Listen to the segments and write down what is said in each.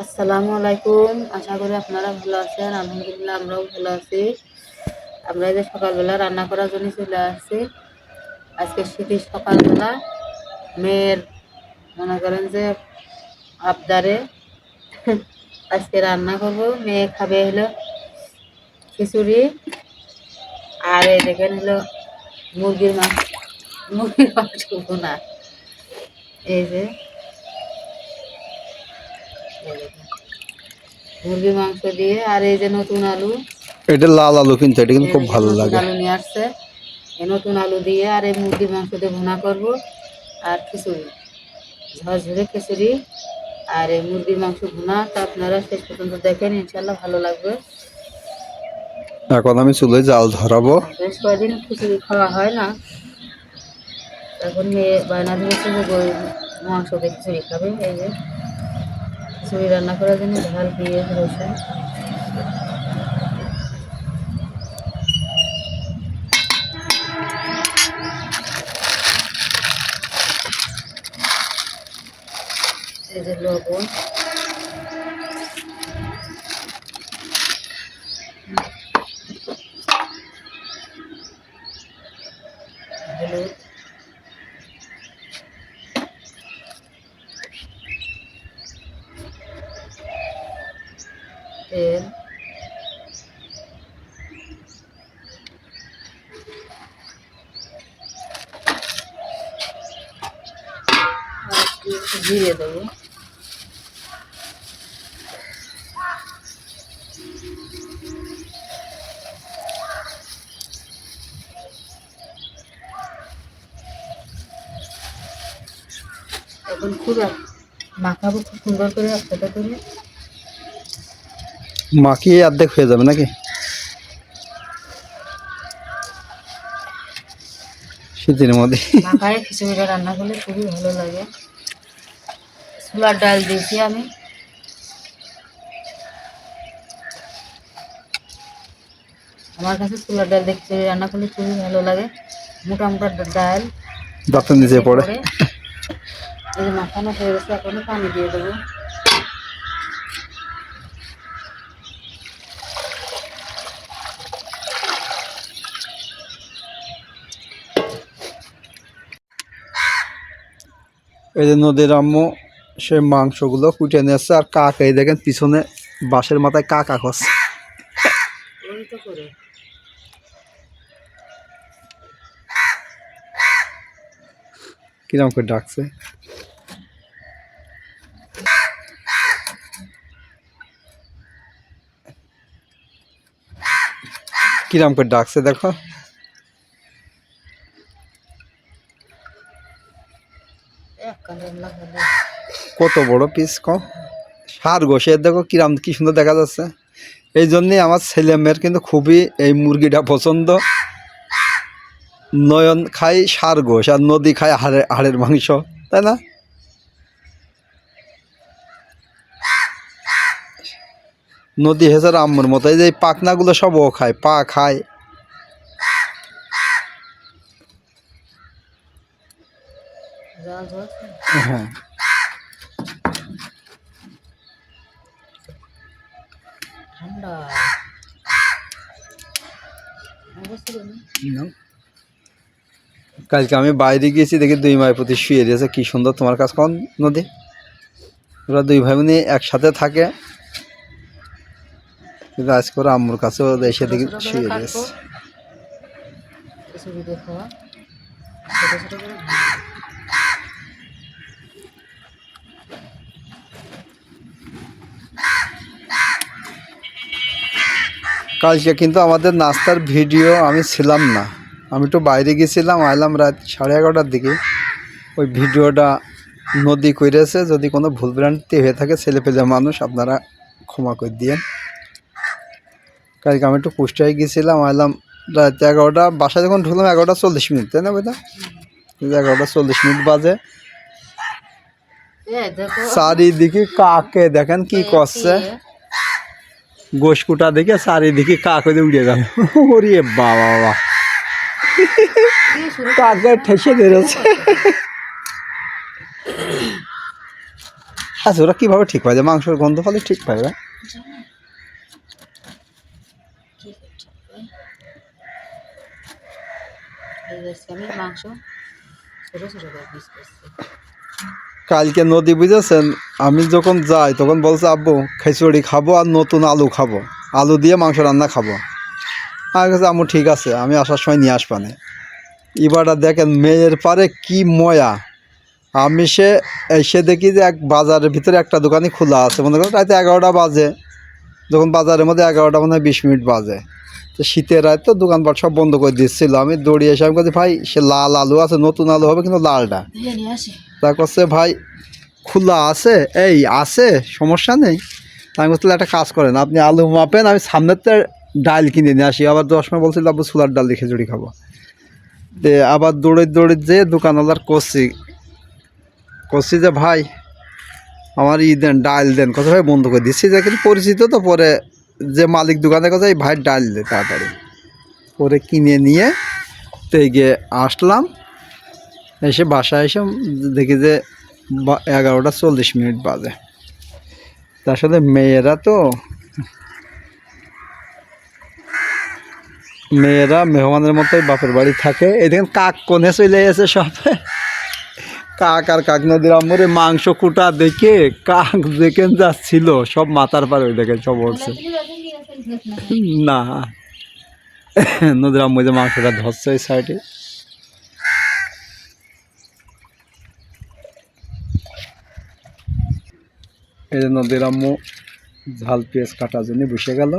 আসসালামু আলাইকুম। আশা করি আপনারা ভালো আছেন, আলহামদুলিল্লাহ আমরাও ভালো আছি। আমরা যে সকালবেলা রান্না করার জন্য চলে আসছি। আজকে শীতের সকালবেলা, মেয়ের মনে করেন যে আবদারে আজকে রান্না করব। মেয়ে খাবে হলো খিচুড়ি, আর এই দেখেন হলো মুরগির মাংস মুরগির মাংস ভুনা। এই যে। মুরগির মাংস দিয়ে আর এই যে নতুন আলু। এটা লাল আলু কিন্তু এটা কিন্তু খুব ভালো লাগে। আলু নিয়ে আসছে। এই নতুন আলু দিয়ে আর এই মুরগির মাংস দিয়ে ভুনা করব আর খিচুড়ি। ঝরঝরে খিচুড়ি আর এই মুরগির মাংস ভুনা তো আপনারা শেষ পর্যন্ত দেখেন ইনশাল্লাহ ভালো লাগবে। এখন আমি চুলোয় জাল ধরাবো। বেশ কয়েকদিন খিচুড়ি খাওয়া হয় না। এখন মেয়ে বায়না ধরেছে যে গরু মাংস দিয়ে খিচুড়ি খাবে, এই যে। খিচুড়ি রান্না করার জন্য ঝাল দিয়ে রসুন যে লবণ হলুদ তেল আর একটু জিরে দেবো। এখন খুব মাখাবো খুব সুন্দর করে একসাথে করে। মাখিয়ে অর্ধেক হয়ে যাবে নাকি? শীতের মধ্যে। মাখায় খিচুড়িটা রান্না করলে খুবই ভালো লাগে। ছোলার ডাল দিয়েছি আমি। আমার কাছে ছোলার ডাল দেখতে রান্না করলে খুবই ভালো লাগে। মোটা মোটা ডাল। দাঁতের নিচে পড়ে। এই যে মাখানো হয়ে গেছে এখনও পানি দিয়ে দেবো। এই যে নদীর আম্মু সে মাংসগুলো কুটে নিয়েছে আর কাক, এই দেখেন পিছনে বাঁশের মাথায় কাক ওই কিরম করে ডাকছে? কিরম করে ডাকছে দেখো। কত বড় পিস ক? সার গোসে দেখো কিরাম, কি সুন্দর দেখা যাচ্ছে। এই জন্যই আমার ছেলে মেয়ের কিন্তু খুবই এই মুরগিটা পছন্দ। নয়ন খায় সার ঘোষ, আর নদী খায় হাড়ের হাড়ের মাংস, তাই না? নদী হেসার আম্মুর মতো, এই যে এই পাখনাগুলো সব ও খায়, পা খায়। হ্যাঁ। ঠান্ডা। কালকে আমি বাইরে গিয়েছি দেখি দুই মায়ের প্রতি শুয়ে দিয়েছে কি সুন্দর তোমার কাছে কোন নদী। ওরা দুই ভাই বোনই একসাথে থাকে। কিন্তু আজকে ওরা আম্মুর কাছেও এসে দেখি ছোট ছোট করে শুয়ে দিয়েছে কালকে কিন্তু আমাদের নাস্তার ভিডিও আমি ছিলাম না। আমি একটু বাইরে গেছিলাম আইলাম রাত সাড়ে এগারোটার দিকে। ওই ভিডিওটা নদী করেছে যদি কোনো ভুল ভ্রান্তি হয়ে থাকে ছেলে পেলে মানুষ আপনারা ক্ষমা করে দিয়েন। কালকে আমি একটু কুষ্টিয়ায় গেছিলাম আইলাম রাত এগারোটা বাসায় যখন ঢুকলাম এগারোটা চল্লিশ মিনিট তাই না বেটা? এগারোটা চল্লিশ মিনিট বাজে। চারিদিকে কাকে দেখেন কি করছে? গোসকুটা দেখে চারিদিকে কাক হয়ে উড়ে গেল ওরে বাবা বাবা। কাকে ঠেসে ধরেছে। আচ্ছা ওরা কীভাবে ঠিক পায়? যে মাংসের গন্ধ ফলে ঠিক পায় আমি মাংস কালকে নদী বুঝেছেন? আমি যখন যাই, তখন বলছে, আব্বু, খিচুড়ি খাব আর নতুন আলু খাব। আলু দিয়ে মাংস রান্না খাব। আমার কাছে আম্মু, ঠিক আছে, আমি আসার সময় নিয়ে আসবানে এবারটা দেখেন, মেয়ের পারে কি ময়া। আমি সে এসে দেখি যে এক বাজারের ভিতরে একটা দোকানই খোলা আছে। মনে করেন রাতে এগারোটা বাজে। যখন বাজারের মধ্যে এগারোটা মনে হয় বিশ মিনিট বাজে। তো শীতের রাত তো দোকানপাট সব বন্ধ করে দিচ্ছিল আমি দৌড়িয়ে এসে আমি বলছি ভাই সে লাল আলু আছে নতুন আলু হবে কিন্তু লালটা। নিয়ে তা করছে ভাই খোলা আছে? এই আছে সমস্যা নেই। আমি বলছিলাম একটা কাজ করেন আপনি আলু মাপেন আমি সামনের তো ডাল কিনে নিয়ে আসি। আবার দশ সময় বলছিল আব্বু ছোলার ডাল দিয়ে খিচুড়ি খাব। তে আবার দৌড়ে দৌড়ে যেয়ে দোকানওয়ালার করছি করছি যে ভাই আমার ই দেন ডাল দেন। কথা ভাই বন্ধ করে দিচ্ছি। যে কিন্তু পরিচিত তো পরে যে মালিক দোকানের কথা এই ভাই ডাল দে তাড়াতাড়ি। পরে কিনে নিয়ে তো গিয়ে আসলাম। এসে বাসায় এসে দেখি যে এগারোটা চল্লিশ মিনিট বাজে। তার সাথে মেয়েরা তো, মেয়েরা মেহমানের মতোই বাপের বাড়ি থাকে। এই দেখেন কাক কোনে চলে এসে সব। কাক আর কাক নদীর আমরে মাংস কুটা দেখে কাক দেখেন যা ছিল সব মাথার পার ওই দেখেন, সব উঠছে না। নদীর আম্মু যে মাংসটা ধরছে এই সাইডে এই যে নদীর আম্মু ঝাল পেঁয়াজ কাটার জন্য বসে গেল।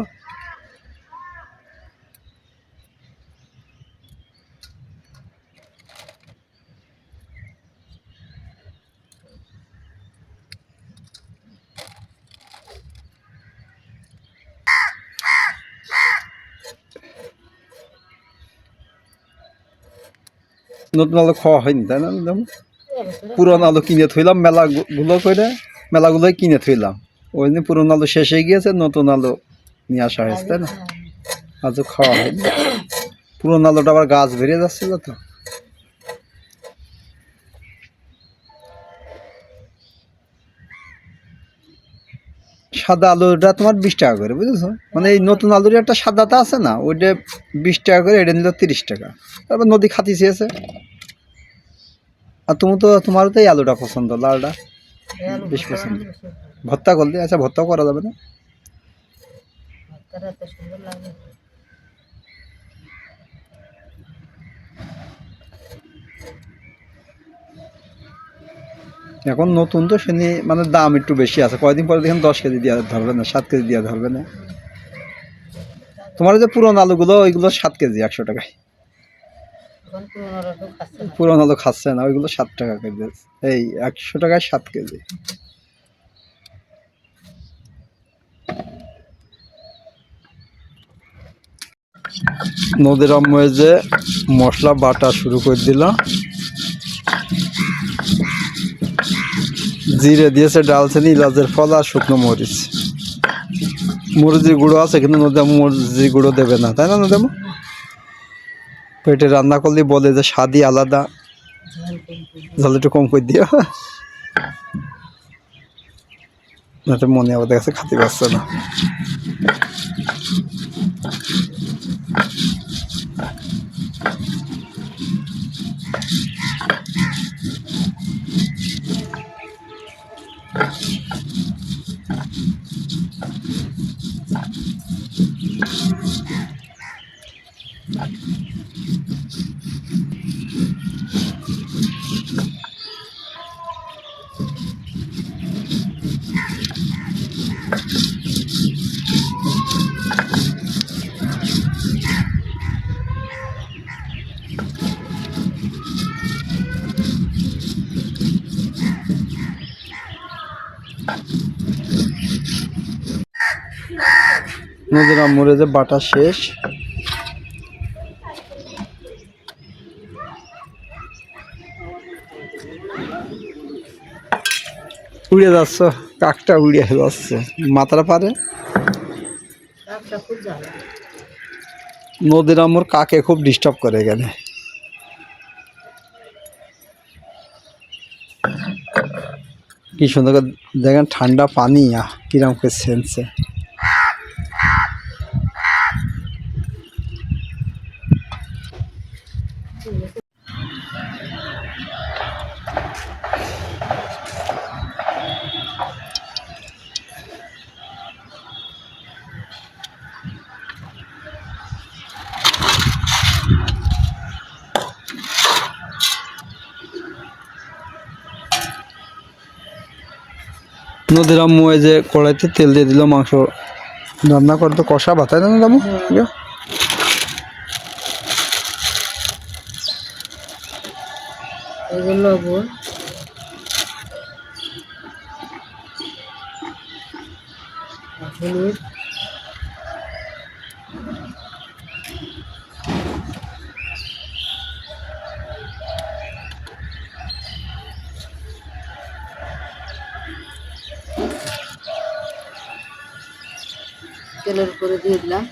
নতুন আলু খাওয়া হয়নি, তাই না, একদম? পুরোনো আলু কিনে থইলাম, মেলাগুলো করে মেলাগুলোই কিনে থইলাম। ওই জন্য পুরনো আলু শেষ হয়ে গিয়েছে, নতুন আলু নিয়ে আসা হয়েছে, তাই না? আজও খাওয়া হয়নি। পুরনো আলোটা আবার গাছ বেরিয়ে যাচ্ছিল তো। সাদা আলুটা তোমার বিশ টাকা করে বুঝেছ? মানে এই নতুন আলুর একটা সাদাটা আছে না ওইটা বিশ টাকা করে এটা নিল তিরিশ টাকা। তারপর নদী খাতি চেয়েছে আর তুমি তো তোমার তো এই আলুটা পছন্দ লালটা। বেশ পছন্দ। ভর্তা করলে আচ্ছা ভর্তাও করা যাবে না এত সুন্দর লাগে এখন নতুন তো শুনি মানে দাম একটু বেশি আছে। কয়দিন পরে দেখেন দশ কেজি দেওয়া ধরবে না সাত কেজি দেওয়া ধরবে না। তোমার যে পুরনো আলুগুলো ওইগুলো সাত কেজি একশো টাকায়। পুরোনো আলু খাচ্ছে না ওইগুলো সাত টাকা কেজি এই একশো টাকায় সাত কেজি। নদীর যে মশলা বাটা শুরু করে দিল জিরে দিয়েছে ডালচিনি ইলাচের ফল আর শুকনো মরিচ। মরিচের গুঁড়ো আছে, কিন্তু নদী আম্মু মরিচের গুঁড়ো দেবে না, তাই না নদী পেটে রান্না করলে বলে যে স্বাদই আলাদা। ঝাল একটু কম করে দিও। না তো মনে আমাদের কাছে খাতে পারছে না। নদীর আমরে যে বাটা শেষ। উড়ে যাচ্ছ, কাকটা উড়ে যাচ্ছে। মাথাটা পারে। নদীর আমর কাকে খুব ডিস্টার্ব করে এখানে? কি সুন্দর দেখেন ঠান্ডা পানি কিরম করে সেনছে দিলাম এই যে কড়াইতে তেল দিয়ে দিল মাংস। রান্না করতে তো কষা ভাতায় না দামু তেলের উপরে দিয়ে দিলাম।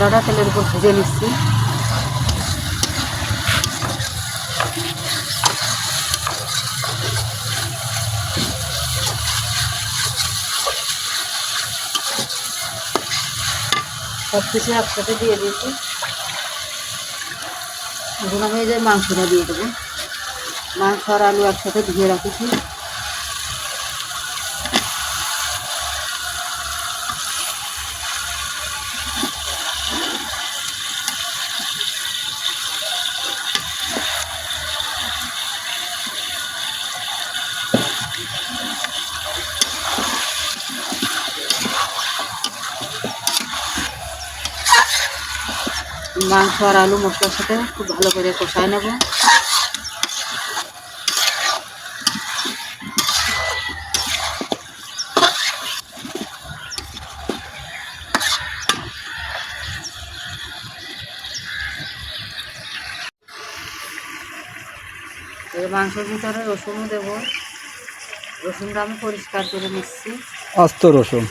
মশলাটা তেলের উপর ভেজে নিচ্ছি। সব কিছু একসাথে দিয়ে দিয়েছি। এখন আমি এই যে মাংসটা দিয়ে দেবো। মাংস আর আলু একসাথে ধুয়ে রাখেছি। মাংস আর আলু মশলার সাথে খুব ভালো করে কষায় নেব। মাংসের ভিতরে রসুনও দেবো। রসুনটা আমি পরিষ্কার করে নিচ্ছি। আস্ত রসুন।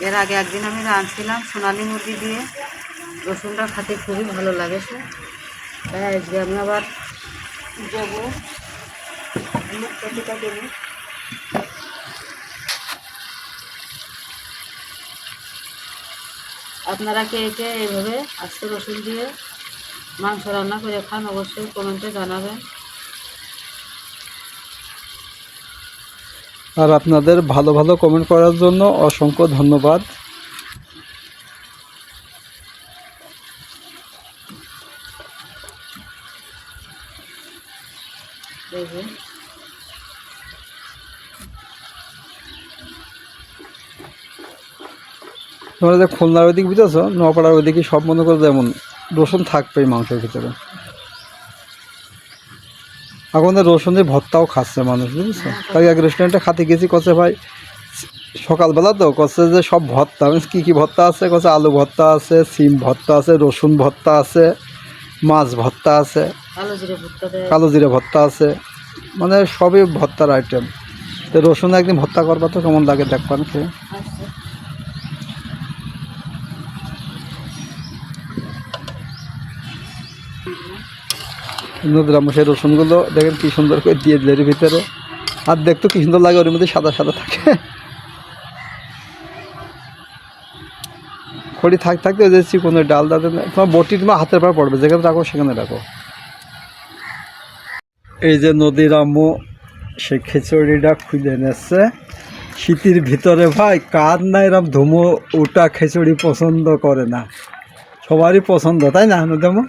এর আগে একদিন আমি রাঁধছিলাম সোনালি মুরগি দিয়ে। রসুনটা খেতে খুবই ভালো লাগে সে। তাই আজকে আমি আবার দেবো। আপনারা কে কে এইভাবে আস্ত রসুন দিয়ে মাংস রান্না করে খান অবশ্যই কমেন্টে জানাবেন। আর আপনাদের ভালো ভালো কমেন্ট করার জন্য অসংখ্য ধন্যবাদ। তোমরা যে খুলনার ওইদিকে বুঝেছ, নোয়াপাড়ার ওইদিকে সব মনে করে যেমন রসুন থাকবে এই মাংসের ভিতরে। এখন তো রসুনের ভর্তাও খাচ্ছে মানুষ বুঝেছ? তাই এক রেস্টুরেন্টে খাতে গেছি কছে ভাই সকালবেলা তো কছে যে সব ভর্তা কী কী ভর্তা আছে? কছে আলু ভর্তা আছে সিম ভর্তা আছে রসুন ভর্তা আছে মাছ ভর্তা আছে কালো জিরে ভুট্টা দেয়। কালো জিরে ভর্তা আছে মানে সবই ভর্তার আইটেম তো রসুন একদিন ভর্তা করবা তো কেমন লাগে দেখবান খেয়ে আচ্ছা নদীর সেই রসুনগুলো দেখেন কি সুন্দর করে দিয়ে দিলে এর ভিতরে। আর দেখতো কি সুন্দর লাগে, ওর মধ্যে সাদা সাদা থাকে। খড়ি থাক থাকতে ওই যে ডাল দাদা তোমার বটি তোমার হাতের পর পড়বে, যেখানে রাখো সেখানে রাখো। এই যে নদীর আম্মু সেই খিচুড়িটা খুলে এনেছে শীতের ভিতরে ভাই, কার না এরম ধুমো ওটা খিচুড়ি পছন্দ করে না? সবারই পছন্দ, তাই না নদী আম্মু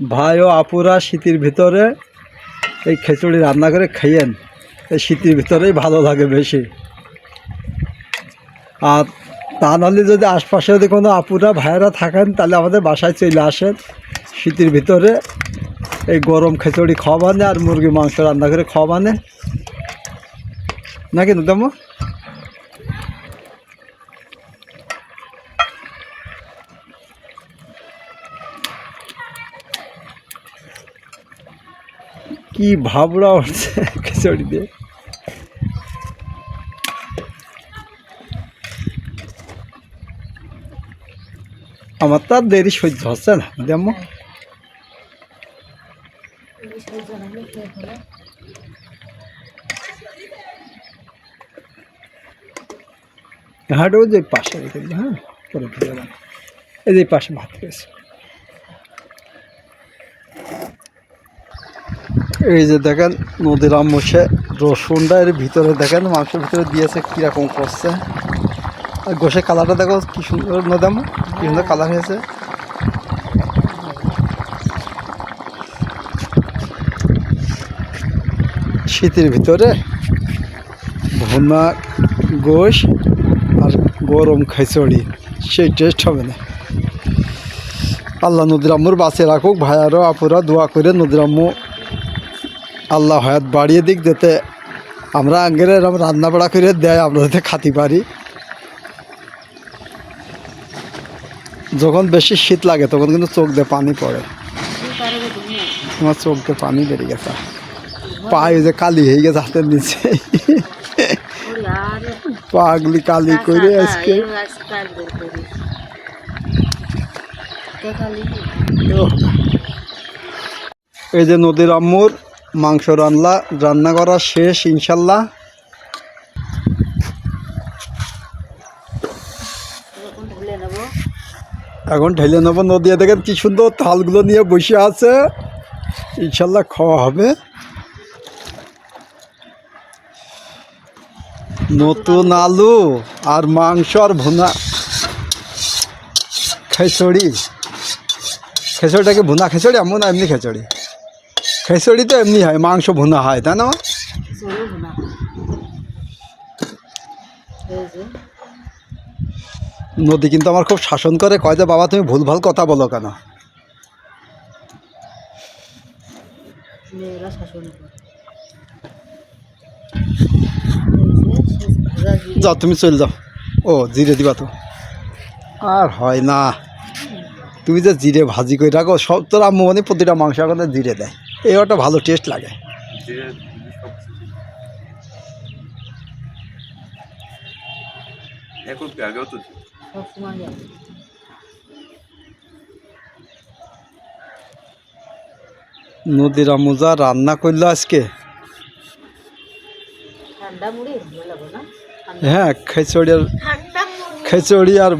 ভাই ও আপুরা শীতের ভিতরে এই খিচুড়ি রান্না করে খাইয়েন। এই শীতের ভিতরেই ভালো লাগে বেশি। আর তা নাহলে যদি আশপাশে যদি কোনো আপুরা, ভাইয়েরা থাকেন, তাহলে আমাদের বাসায় চলে আসেন। শীতের ভিতরে এই গরম খিচুড়ি খাওয়াবানে আর মুরগি মাংস রান্না করে খাওয়াবানে নাকি দামো কি ভাবড়া উঠছে খিচুড়ি দিয়ে আমার তো আর দেরি সহ্য হচ্ছে না যেমন হাঁটু যে পাশে রেখে দিল হ্যাঁ এই যে পাশে ভাত পেয়েছে এই যে দেখেন, নদীর আমসে রসুনটা এর ভিতরে দেখেন, মাংসের ভিতরে দিয়েছে কীরকম করছে। আর গোসে কালারটা দেখো, কি সুন্দর নদাম কি সুন্দর কালার হয়েছে। শীতের ভিতরে ভুনা গোশ আর গরম খিচুড়ি, সেই টেস্ট হবে না। আল্লাহ নদীর আম্মুর বাঁচে রাখুক, ভাইয়ারও আপুরা দোয়া করে নদীর আম্মু আল্লাহ হায়াত বাড়িয়ে দিক যাতে আমরা আগের এরম রান্না বাড়া করে দেয়, আমরা যাতে খাতে পারি। যখন বেশি শীত লাগে, তখন কিন্তু চোখ দিয়ে পানি পড়ে। তোমার চোখ দিয়ে পানি বেরিয়ে গেছে। পায়ে যে কালি হয়ে গেছে হাতের নিচে। পাগলি কালি করে আজকে। এই যে নদীর আম্মুর মাংস রান্না রান্না করা শেষ, ইনশাল্লাহ। এখন ঢুলে নেব এখন ঢেলে নেব নদী দেখেন কি সুন্দর থালগুলো নিয়ে বসে আছে। ইনশাল্লাহ খাওয়া হবে। নতুন আলু আর মাংস আর ভুনা। খেচড়ি। খেচড়িটাকে ভুনা খেচড়ি, এমন এমনি খেচড়ি। খেচড়ি তো এমনি হয় মাংস ভুনা হয় তাই না নদী কিন্তু আমার খুব শাসন করে কয় যে বাবা তুমি ভুল ভুলভাল কথা বলো কেন। যাও তুমি চলে যাও। ও জিরে দিবা তো। আর হয় না। তুমি যে জিরে ভাজি করে রাখো সব তোর আম্মু মানে প্রতিটা মাংস এখন জিরে দেয়। এই ওটা ভালো টেস্ট লাগে। এখন কি আগেও তো নদীর আম্মু রান্না করল আজকে? হ্যাঁ খেচড়ি আর খেচড়ি আর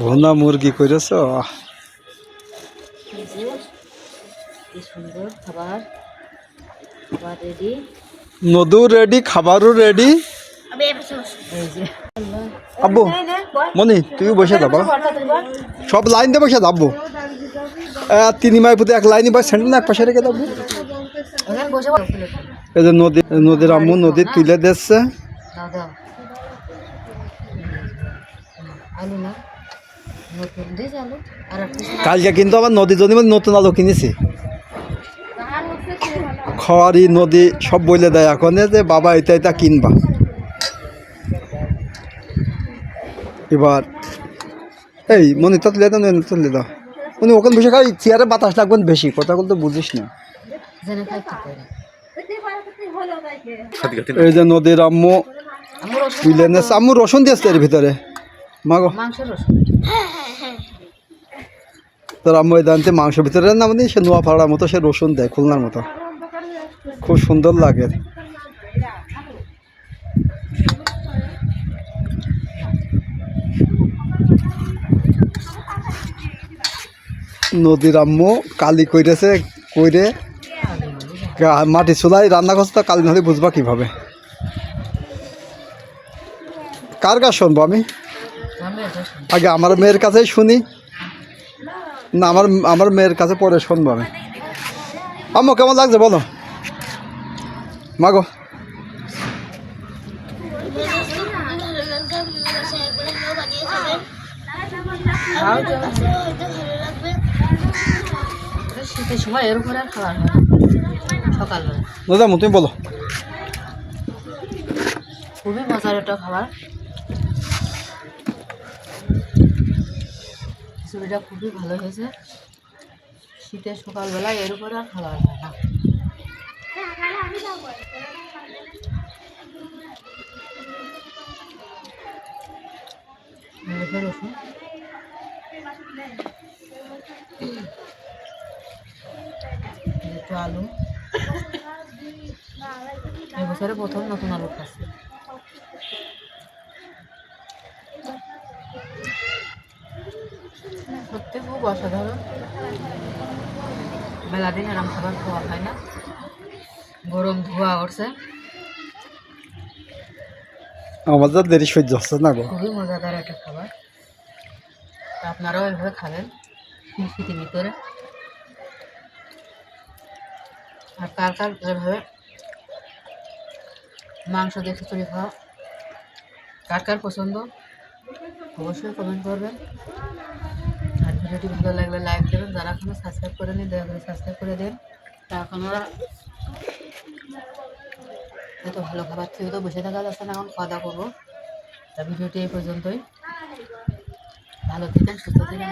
ভুনা মুরগি করেছ? কি সুন্দর খাবার? খাবার রেডি নদু রেডি খাবারও রেডি আব্বু মনি তুমি বসে যাবা সব লাইন দিয়ে বসে যাব তিন মাই পুঁতে এক লাইনই বা স্যান্ডেল এক পাশে রেখে বসে এই যে নদী নদীর আম্মু নদী তুলে দিচ্ছে। কালকে কিন্তু আবার নদী জন্য নতুন আলু কিনেছি। খড়ি নদী সব বলে দেয় এখন। যে বাবা এটা এটা কিনবা। এবার এই মনে তো তুলে দাও ননি তুলে দাও। উনি ওখানে বসে খাই চেয়ারে বাতাস লাগবেন বেশি কথা বলতে বুঝিস না। এই যে নদীর আম্মু তুলে নেছে আম্মু রসুন দিয়েছে এর ভিতরে। মাগো। মাংস তোর আম্মু এই দানতে মাংসের ভিতরে। না মানে সে নোয়া ফাড়ার মতো সে রসুন দেয় খুলনার মতো। খুব সুন্দর লাগে। নদীর আম্মু কালি কইরেছে, কইরে মাটি চুলাই রান্না করছে, তা কালি নাহলে বুঝবা কীভাবে? কার কাজ শুনব আমি? আগে আমার মেয়ের কাছেই শুনি। না, আমার আমার মেয়ের কাছে পরে শুনব আমি। আম্মু, কেমন লাগছে বলো? মাগো। শীতের সময় এর উপরে খাবার হয়। সকালবেলা। দাদা তুমি বলো। খুবই মজার একটা খাবার। খিচুড়িটা খুবই ভালো হয়েছে। শীতের সকালবেলা এর উপরে আর খাবার হয় না। একটু আলু। এবছরে প্রথম নতুন আলু খাচ্ছি। সত্যি খুব অসাধারণ। মেলা দিন এরম খাবার খাওয়া হয় না। গরম ধোয়া উঠছে। আমাদের দেরি সহ্য হচ্ছে না গো। খুবই মজাদার একটা খাবার। আপনারাও এভাবে খাবেন শীতের ভিতরে। আর কার কার এভাবে মাংস দিয়ে খিচুড়ি খাওয়া কার কার পছন্দ অবশ্যই কমেন্ট করবেন। আর ভিডিওটি ভালো লাগলে লাইক দেবেন। যারা এখনও সাবস্ক্রাইব করেনি দয়া করে সাবস্ক্রাইব করে দেন। তা এখন ওরা এত ভালো খাবার থেকে তো বসে থাকা যাচ্ছে না, এখন খাওয়া দাওয়া করব। তা ভিডিওটি এই পর্যন্তই। ভালো থাকেন, সুস্থ থাকেন।